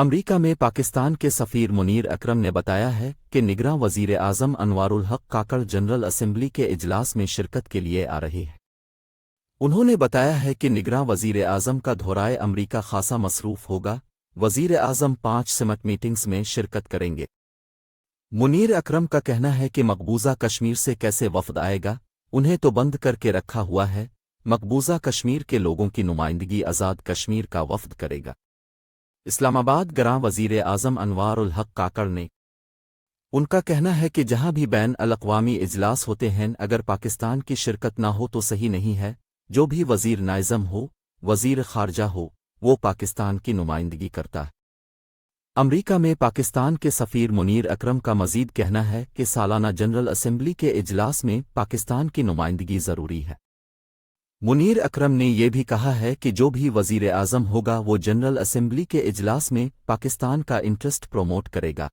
अमरीका में पाकिस्तान के सफ़ीर मुनीर अकरम ने बताया है कि निगरां वज़ीर आज़म अनवारुल हक काकड़ जनरल असेंबली के इजलास में शिरकत के लिए आ रहे हैं। उन्होंने बताया है कि निगरां वज़ीर आज़म का धोराए अमरीका खासा मसरूफ होगा, वज़ीर आज़म पाँच सिमट मीटिंग्स में शिरकत करेंगे। मुनीर अकरम का कहना है कि मकबूजा कश्मीर से कैसे वफद आएगा, उन्हें तो बंद करके रखा हुआ है, मकबूजा कश्मीर के लोगों की नुमाइंदगी आज़ाद कश्मीर का वफद करेगा। इस्लामाबाद गरां वज़ीर आज़म अनवार उल हक काकड़ ने। उनका कहना है कि जहाँ भी बैन अवी इजलास होते हैं, अगर पाकिस्तान की शिरकत ना हो तो सही नहीं है। जो भी वज़ीर नाइज़म हो, वज़ीर खारजा हो, वो पाकिस्तान की नुमाइंदगी करता है। अमरीका में पाकिस्तान के सफ़ीर मुनीर अकरम का मजीद कहना है कि सालाना जनरल असेंबली के इजलास में पाकिस्तान की नुमाइंदगी ज़रूरी है। मुनीर अकरम ने यह भी कहा है कि जो भी वज़ीर आज़म होगा, वो जनरल असेंबली के इजलास में पाकिस्तान का इंटरेस्ट प्रोमोट करेगा।